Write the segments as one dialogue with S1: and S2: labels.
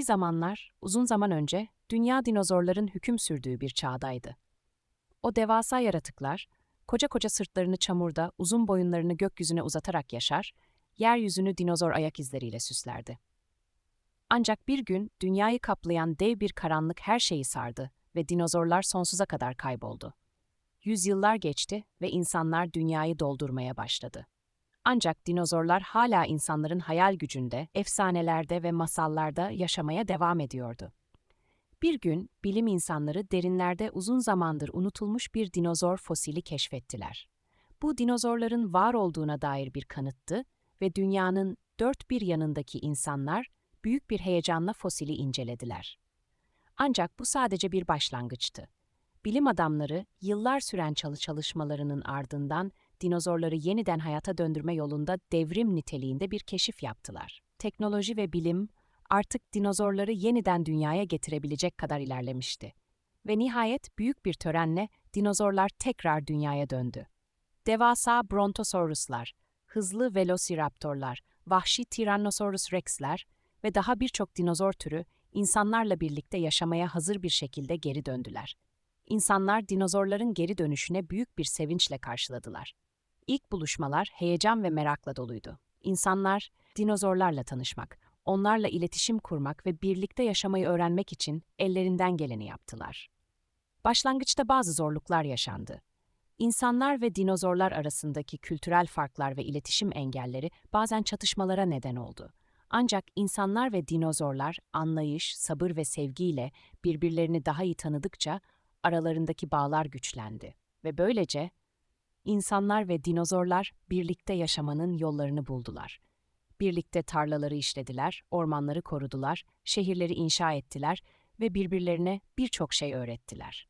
S1: Bir zamanlar, uzun zaman önce, dünya dinozorların hüküm sürdüğü bir çağdaydı. O devasa yaratıklar, koca koca sırtlarını çamurda, uzun boyunlarını gökyüzüne uzatarak yaşar, yeryüzünü dinozor ayak izleriyle süslerdi. Ancak bir gün dünyayı kaplayan dev bir karanlık her şeyi sardı ve dinozorlar sonsuza kadar kayboldu. Yüzyıllar geçti ve insanlar dünyayı doldurmaya başladı. Ancak dinozorlar hala insanların hayal gücünde, efsanelerde ve masallarda yaşamaya devam ediyordu. Bir gün bilim insanları derinlerde uzun zamandır unutulmuş bir dinozor fosili keşfettiler. Bu dinozorların var olduğuna dair bir kanıttı ve dünyanın dört bir yanındaki insanlar büyük bir heyecanla fosili incelediler. Ancak bu sadece bir başlangıçtı. Bilim adamları yıllar süren çalı çalışmalarının ardından dinozorları yeniden hayata döndürme yolunda devrim niteliğinde bir keşif yaptılar. Teknoloji ve bilim artık dinozorları yeniden dünyaya getirebilecek kadar ilerlemişti. Ve nihayet büyük bir törenle dinozorlar tekrar dünyaya döndü. Devasa brontosauruslar, hızlı velociraptorlar, vahşi Tyrannosaurus rex'ler ve daha birçok dinozor türü insanlarla birlikte yaşamaya hazır bir şekilde geri döndüler. İnsanlar dinozorların geri dönüşüne büyük bir sevinçle karşıladılar. İlk buluşmalar heyecan ve merakla doluydu. İnsanlar dinozorlarla tanışmak, onlarla iletişim kurmak ve birlikte yaşamayı öğrenmek için ellerinden geleni yaptılar. Başlangıçta bazı zorluklar yaşandı. İnsanlar ve dinozorlar arasındaki kültürel farklar ve iletişim engelleri bazen çatışmalara neden oldu. Ancak insanlar ve dinozorlar anlayış, sabır ve sevgiyle birbirlerini daha iyi tanıdıkça aralarındaki bağlar güçlendi ve böylece insanlar ve dinozorlar birlikte yaşamanın yollarını buldular. Birlikte tarlaları işlediler, ormanları korudular, şehirleri inşa ettiler ve birbirlerine birçok şey öğrettiler.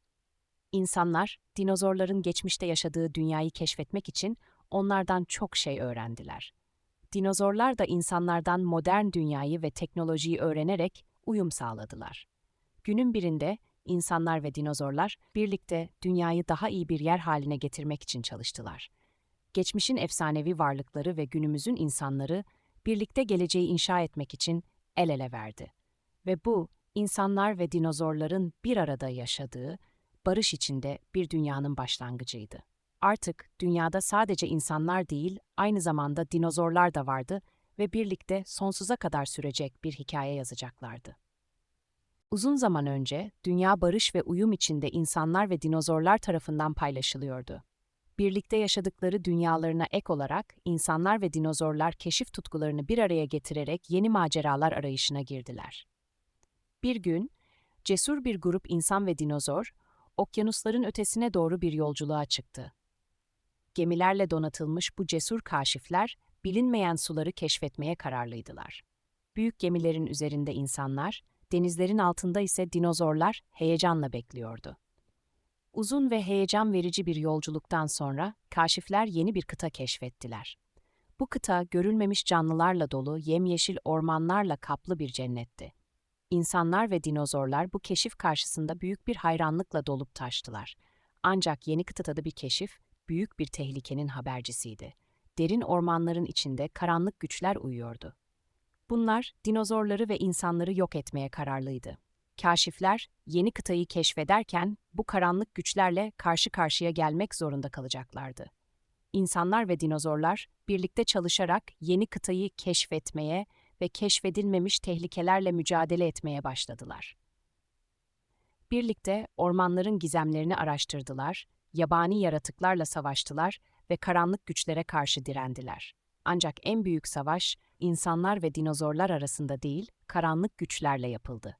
S1: İnsanlar, dinozorların geçmişte yaşadığı dünyayı keşfetmek için onlardan çok şey öğrendiler. Dinozorlar da insanlardan modern dünyayı ve teknolojiyi öğrenerek uyum sağladılar. Günün birinde insanlar ve dinozorlar birlikte dünyayı daha iyi bir yer haline getirmek için çalıştılar. Geçmişin efsanevi varlıkları ve günümüzün insanları birlikte geleceği inşa etmek için el ele verdi. Ve bu, insanlar ve dinozorların bir arada yaşadığı, barış içinde bir dünyanın başlangıcıydı. Artık dünyada sadece insanlar değil, aynı zamanda dinozorlar da vardı ve birlikte sonsuza kadar sürecek bir hikaye yazacaklardı. Uzun zaman önce dünya barış ve uyum içinde insanlar ve dinozorlar tarafından paylaşılıyordu. Birlikte yaşadıkları dünyalarına ek olarak insanlar ve dinozorlar keşif tutkularını bir araya getirerek yeni maceralar arayışına girdiler. Bir gün cesur bir grup insan ve dinozor okyanusların ötesine doğru bir yolculuğa çıktı. Gemilerle donatılmış bu cesur kaşifler bilinmeyen suları keşfetmeye kararlıydılar. Büyük gemilerin üzerinde insanlar, denizlerin altında ise dinozorlar heyecanla bekliyordu. Uzun ve heyecan verici bir yolculuktan sonra kaşifler yeni bir kıta keşfettiler. Bu kıta görülmemiş canlılarla dolu yemyeşil ormanlarla kaplı bir cennetti. İnsanlar ve dinozorlar bu keşif karşısında büyük bir hayranlıkla dolup taştılar. Ancak yeni kıtada bir keşif, büyük bir tehlikenin habercisiydi. Derin ormanların içinde karanlık güçler uyuyordu. Bunlar dinozorları ve insanları yok etmeye kararlıydı. Kaşifler yeni kıtayı keşfederken bu karanlık güçlerle karşı karşıya gelmek zorunda kalacaklardı. İnsanlar ve dinozorlar birlikte çalışarak yeni kıtayı keşfetmeye ve keşfedilmemiş tehlikelerle mücadele etmeye başladılar. Birlikte ormanların gizemlerini araştırdılar, yabani yaratıklarla savaştılar ve karanlık güçlere karşı direndiler. Ancak en büyük savaş insanlar ve dinozorlar arasında değil, karanlık güçlerle yapıldı.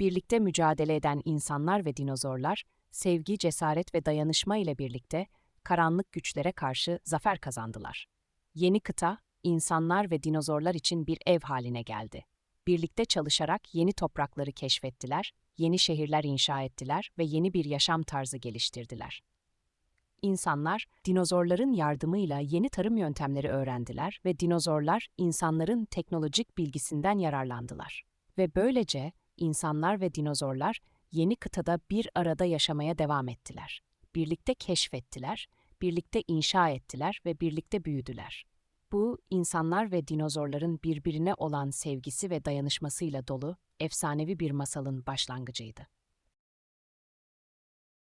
S1: Birlikte mücadele eden insanlar ve dinozorlar, sevgi, cesaret ve dayanışma ile birlikte karanlık güçlere karşı zafer kazandılar. Yeni kıta, insanlar ve dinozorlar için bir ev haline geldi. Birlikte çalışarak yeni toprakları keşfettiler, yeni şehirler inşa ettiler ve yeni bir yaşam tarzı geliştirdiler. İnsanlar, dinozorların yardımıyla yeni tarım yöntemleri öğrendiler ve dinozorlar insanların teknolojik bilgisinden yararlandılar. Ve böylece insanlar ve dinozorlar yeni kıtada bir arada yaşamaya devam ettiler. Birlikte keşfettiler, birlikte inşa ettiler ve birlikte büyüdüler. bu, insanlar ve dinozorların birbirine olan sevgisi ve dayanışmasıyla dolu efsanevi bir masalın başlangıcıydı.